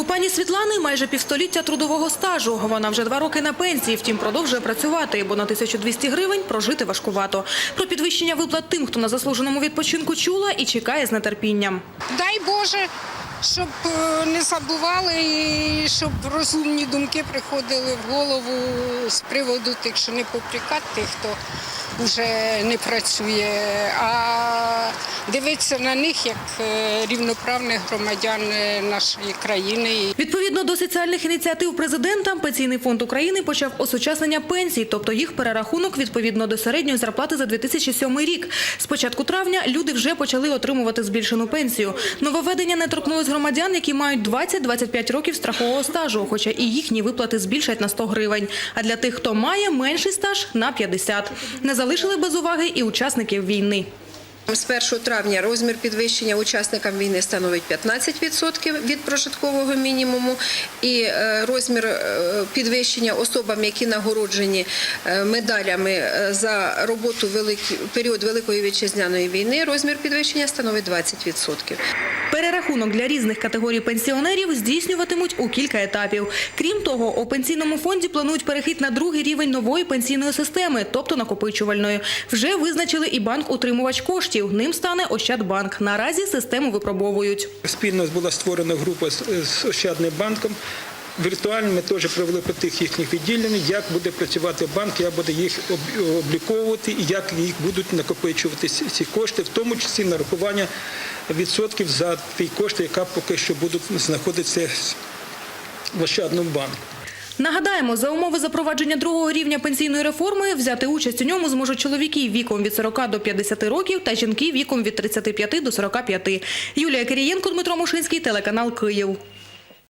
У пані Світлани майже півстоліття трудового стажу. Вона вже два роки на пенсії, втім продовжує працювати, бо на 1200 гривень прожити важкувато. Про підвищення виплат тим, хто на заслуженому відпочинку чула і чекає з нетерпінням. Дай Боже, щоб е, не забували і щоб розумні думки приходили в голову з приводу тих, що не попрікати тих, хто вже не працює, а дивитися на них як е, рівноправних громадян е, нашої країни. Відповідно до соціальних ініціатив президента, Пенсійний фонд України почав осучаснення пенсій, тобто їх перерахунок відповідно до середньої зарплати за 2007 рік. З початку травня люди вже почали отримувати збільшену пенсію. Нововведення не торкнулось громадян, які мають 20-25 років страхового стажу, хоча і їхні виплати збільшать на 100 гривень. А для тих, хто має менший стаж – на 50. Не залишили без уваги і учасників війни. З 1 травня розмір підвищення учасникам війни становить 15% від прожиткового мінімуму, і е, розмір е, підвищення особам, які нагороджені е, медалями за роботу період Великої вітчизняної війни, розмір підвищення становить 20%. Перерахунок для різних категорій пенсіонерів здійснюватимуть у кілька етапів. Крім того, у пенсійному фонді планують перехід на другий рівень нової пенсійної системи, тобто накопичувальної. Вже визначили і банк-утримувач коштів. Ним стане Ощадбанк. Наразі систему випробовують. Спільно була створена група з, Ощадним банком. Віртуально ми теж провели по тих їхніх відділеннях, як буде працювати банк, як буде їх обліковувати і як їх будуть накопичуватися ці кошти, в тому числі нарахування відсотків за ті кошти, яка поки що будуть знаходитися в Ощадному банку. Нагадаємо, за умови запровадження другого рівня пенсійної реформи взяти участь у ньому зможуть чоловіки віком від 40 до 50 років та жінки віком від 35 до 45. Юлія Кирієнко, Дмитро Мушинський, телеканал Київ.